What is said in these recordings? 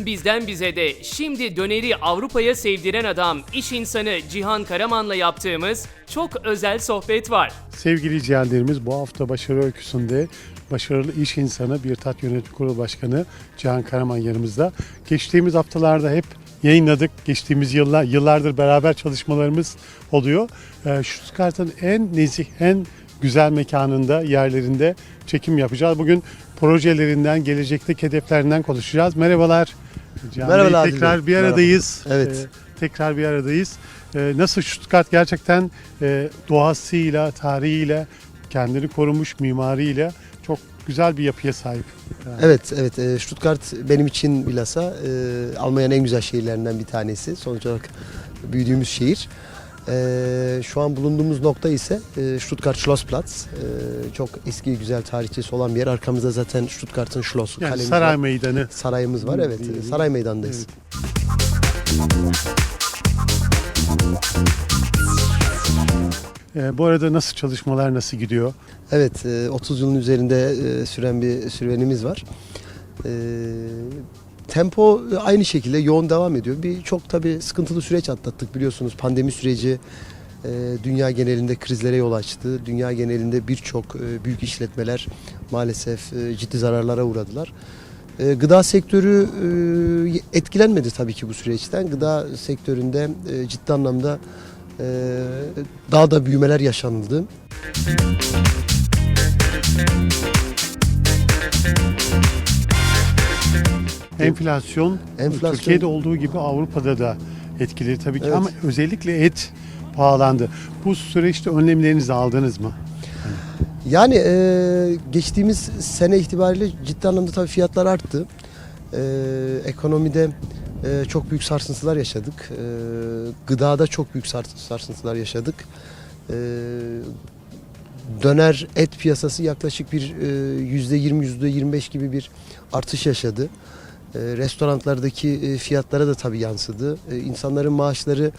Bizden bize de şimdi döneri Avrupa'ya sevdiren adam, iş insanı Cihan Karaman'la yaptığımız çok özel sohbet var. Sevgili izleyenlerimiz bu hafta başarı öyküsünde başarılı iş insanı bir tat yönetim kurulu başkanı Cihan Karaman yanımızda. Geçtiğimiz haftalarda hep yayınladık. Geçtiğimiz yıllar yıllardır beraber çalışmalarımız oluyor. Ee, Stuttgart'ın en nezih, en güzel mekanında, yerlerinde çekim yapacağız. Bugün projelerinden, gelecekteki hedeflerinden konuşacağız. Merhabalar. Bey, Merhabalar tekrar Adil bir Bey. aradayız. Evet. Ee, tekrar bir aradayız. Ee, nasıl Stuttgart gerçekten e, doğasıyla, tarihiyle, kendini korumuş mimariyle çok güzel bir yapıya sahip. Yani Evet, evet. e, Stuttgart benim için bilhassa e, Almanya'nın en güzel şehirlerinden bir tanesi. Sonuç olarak büyüdüğümüz şehir. E, şu an bulunduğumuz nokta ise e, Stuttgart Schlossplatz. E, çok eski güzel tarihçesi olan bir yer. Arkamızda zaten Stuttgart'ın Schloss, Yani kalemiz saray var. meydanı. Sarayımız var. Evet, Diyelim. saray meydanındayız. Ee, bu arada nasıl çalışmalar nasıl gidiyor? Evet, e, 30 yılın üzerinde e, süren bir serüvenimiz var. E, Tempo aynı şekilde yoğun devam ediyor. Bir çok tabii sıkıntılı süreç atlattık biliyorsunuz. Pandemi süreci e, dünya genelinde krizlere yol açtı. Dünya genelinde birçok e, büyük işletmeler maalesef e, ciddi zararlara uğradılar. E, Gıda sektörü e, etkilenmedi tabii ki bu süreçten. Gıda sektöründe e, ciddi anlamda e, daha da büyümeler yaşanıldı. Enflasyon, Enflasyon- Türkiye'de olduğu gibi Avrupa'da da etkili tabii ki Evet. ama özellikle et pahalandı. Bu süreçte önlemlerinizi aldınız mı? Yani e, geçtiğimiz sene itibariyle ciddi anlamda tabii fiyatlar arttı. E, ekonomide e, çok büyük sarsıntılar yaşadık. E, gıdada çok büyük sars- sarsıntılar yaşadık. E, döner et piyasası yaklaşık bir e, yüzde yirmi, yüzde yirmi beş gibi bir artış yaşadı. E, restoranlardaki e, fiyatlara da tabii yansıdı. E, insanların maaşları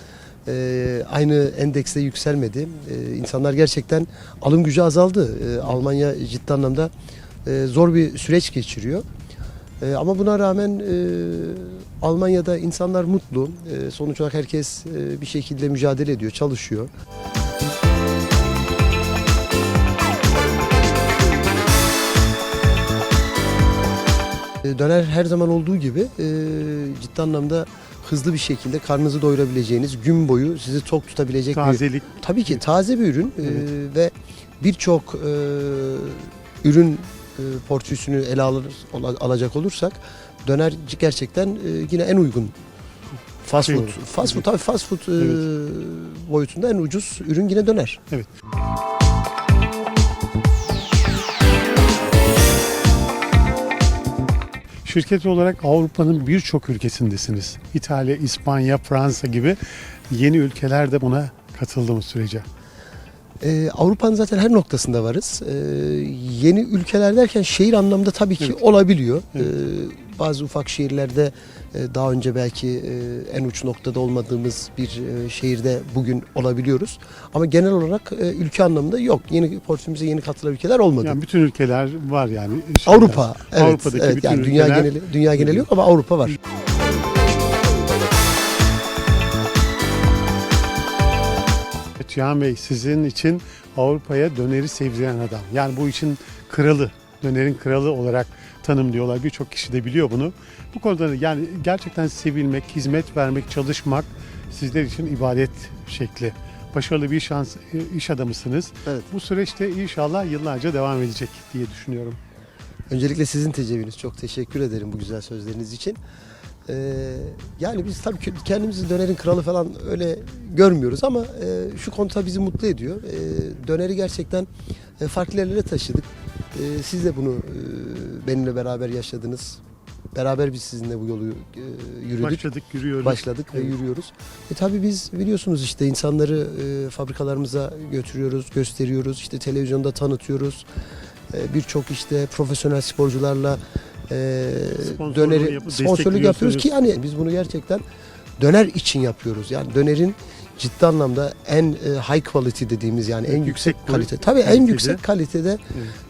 aynı endekste yükselmedi. İnsanlar gerçekten alım gücü azaldı. Almanya ciddi anlamda zor bir süreç geçiriyor. Ama buna rağmen Almanya'da insanlar mutlu. Sonuç olarak herkes bir şekilde mücadele ediyor, çalışıyor. Döner her zaman olduğu gibi e, ciddi anlamda hızlı bir şekilde karnınızı doyurabileceğiniz, gün boyu sizi tok tutabilecek bir Tazelik Tabii ki taze bir ürün e, Evet. ve birçok e, ürün e, portföysünü ele alır, ala- alacak olursak döner gerçekten e, yine en uygun fast Şey food. Fast food tabii fast food e, Evet. boyutunda en ucuz ürün yine döner. Evet. Şirket olarak Avrupa'nın birçok ülkesindesiniz. İtalya, İspanya, Fransa gibi yeni ülkeler de buna katıldı mı sürece? Ee, Avrupa'nın zaten her noktasında varız. Ee, yeni ülkeler derken şehir anlamda tabii ki Evet. olabiliyor. Evet. Ee, bazı ufak şehirlerde daha önce belki e, en uç noktada olmadığımız bir e, şehirde bugün olabiliyoruz. Ama genel olarak e, ülke anlamında yok. Yeni portföyümüze yeni katılan ülkeler olmadı. Yani bütün ülkeler var yani. Şeyler. Avrupa, evet, Avrupa'daki evet. bütün yani dünya ülkeler- geneli dünya geneli yok ama Avrupa var. Cihan Bey sizin için Avrupa'ya döneri sevdiren adam. Yani bu işin kralı, dönerin kralı olarak tanımlıyorlar. Birçok kişi de biliyor bunu. Bu konuda da yani gerçekten sevilmek, hizmet vermek, çalışmak sizler için ibadet şekli. Başarılı bir şans, iş adamısınız. Evet. Bu süreçte inşallah yıllarca devam edecek diye düşünüyorum. Öncelikle sizin tecrübeniz. Çok teşekkür ederim bu güzel sözleriniz için. Ee, yani biz tabii ki kendimizi dönerin kralı falan öyle görmüyoruz ama e, şu konuda bizi mutlu ediyor. E, döneri gerçekten e, farklı yerlere taşıdık. E, siz de bunu e, benimle beraber yaşadınız. Beraber biz sizinle bu yolu e, yürüdük. Başladık, yürüyoruz. Başladık ve yürüyoruz. E tabii biz biliyorsunuz işte insanları e, fabrikalarımıza götürüyoruz, gösteriyoruz, işte televizyonda tanıtıyoruz. E, Birçok işte profesyonel sporcularla e, Sponsorluğunu döneri yapıp sponsorluk yapıyoruz ki yani biz bunu gerçekten döner için yapıyoruz. Yani dönerin ciddi anlamda en e, high quality dediğimiz yani en Yüksek yüksek kalite. Tabii en kalitede. yüksek kalitede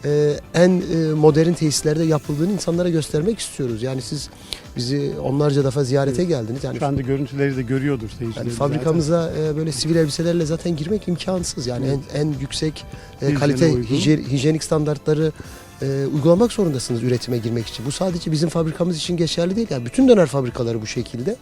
e, en e, modern tesislerde yapıldığını insanlara göstermek istiyoruz. Yani siz bizi onlarca defa ziyarete geldiniz. Yani Şu anda görüntüleri de görüyordur seyirciler. yani fabrikamıza e, böyle sivil elbiselerle zaten girmek imkansız. Yani en, en yüksek e, kalite hijyenik standartları e, uygulamak zorundasınız üretime girmek için. Bu sadece bizim fabrikamız için geçerli değil. Yani bütün döner fabrikaları bu şekilde.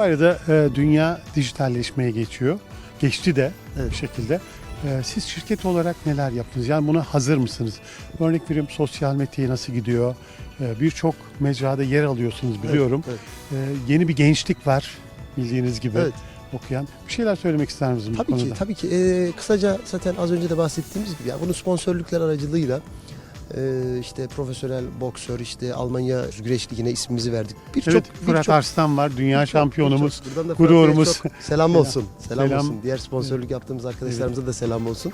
Bu arada e, dünya dijitalleşmeye geçiyor. Geçti de Evet. bir şekilde. E, siz şirket olarak neler yaptınız? Yani buna hazır mısınız? Örnek veriyorum sosyal medyaya nasıl gidiyor? E, Birçok mecrada yer alıyorsunuz biliyorum. Evet, E, yeni bir gençlik var bildiğiniz gibi evet. okuyan. Bir şeyler söylemek ister misiniz bu Tabii ki, konuda? tabii ki. Ee, kısaca zaten az önce de bahsettiğimiz gibi, yani bunu sponsorluklar aracılığıyla e, işte profesyonel boksör, işte Almanya Güreş Ligi'ne ismimizi verdik. Birçok Evet, Fırat birçok- Arslan var, dünya birçok- şampiyonumuz. Fırat Bey'e gururumuz. çok Selam olsun. Selam, Selam. olsun. Diğer sponsorluk yaptığımız arkadaşlarımıza da selam olsun.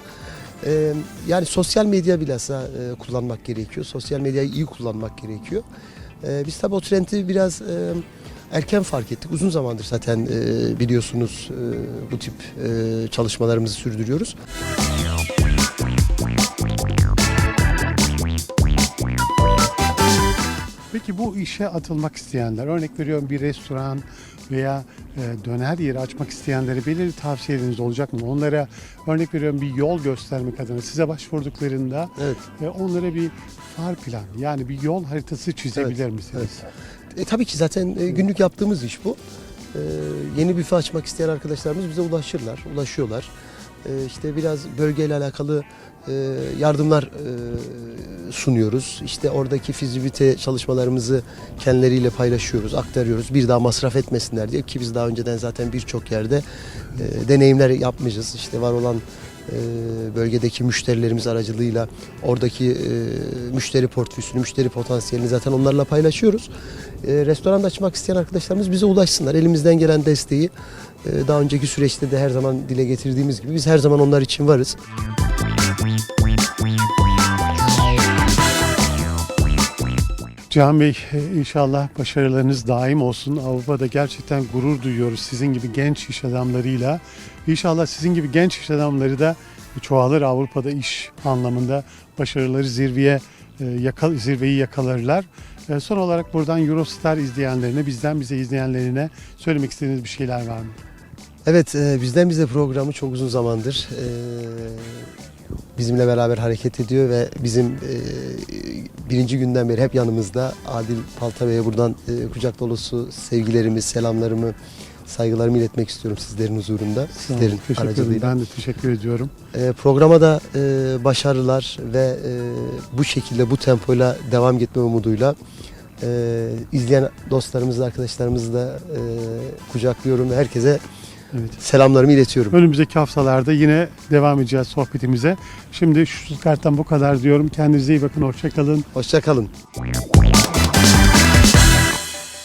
Ee, yani sosyal medya bilhassa e, kullanmak gerekiyor. Sosyal medyayı iyi kullanmak gerekiyor. Ee, biz tabii o trendi biraz e, erken fark ettik. Uzun zamandır zaten e, biliyorsunuz e, bu tip e, çalışmalarımızı sürdürüyoruz. Peki bu işe atılmak isteyenler, örnek veriyorum bir restoran veya e, döner yeri açmak isteyenlere belirli tavsiyeleriniz olacak mı? Onlara örnek veriyorum bir yol göstermek adına size başvurduklarında Evet. e, onlara bir far plan yani bir yol haritası çizebilir Evet, misiniz? E, tabii ki zaten e, günlük yaptığımız iş bu. E, yeni büfe açmak isteyen arkadaşlarımız bize ulaşırlar, ulaşıyorlar. E, işte biraz bölgeyle alakalı e, yardımlar e, sunuyoruz. İşte oradaki fizibilite çalışmalarımızı kendileriyle paylaşıyoruz, aktarıyoruz. Bir daha masraf etmesinler diye ki biz daha önceden zaten birçok yerde e, deneyimler yapmışız. İşte var olan bölgedeki müşterilerimiz aracılığıyla oradaki e, müşteri portföyünü, müşteri potansiyelini zaten onlarla paylaşıyoruz. E, restoran açmak isteyen arkadaşlarımız bize ulaşsınlar. Elimizden gelen desteği e, daha önceki süreçte de her zaman dile getirdiğimiz gibi biz her zaman onlar için varız. Cihan Bey e, inşallah başarılarınız daim olsun. Avrupa'da gerçekten gurur duyuyoruz sizin gibi genç iş adamlarıyla. İnşallah sizin gibi genç iş adamları da çoğalır Avrupa'da iş anlamında başarıları zirveye e, yakal, zirveyi yakalarlar. E, Son olarak buradan Eurostar izleyenlerine, bizden bize izleyenlerine söylemek istediğiniz bir şeyler var mı? Evet, bizden bize programı çok uzun zamandır bizimle beraber hareket ediyor ve bizim e, birinci günden beri hep yanımızda. Adil Palta Bey'e buradan e, kucak dolusu sevgilerimi, selamlarımı, saygılarımı iletmek istiyorum sizlerin huzurunda, sizlerin teşekkür ederim. aracılığıyla. Ben de teşekkür ediyorum. E, programa da e, başarılar ve e, bu şekilde bu tempoyla devam gitme umuduyla e, izleyen dostlarımızı, arkadaşlarımızı da e, kucaklıyorum herkese Evet. selamlarımı iletiyorum. Önümüzdeki haftalarda yine devam edeceğiz sohbetimize. Şimdi şu karttan bu kadar diyorum. Kendinize iyi bakın. Hoşçakalın. Hoşçakalın.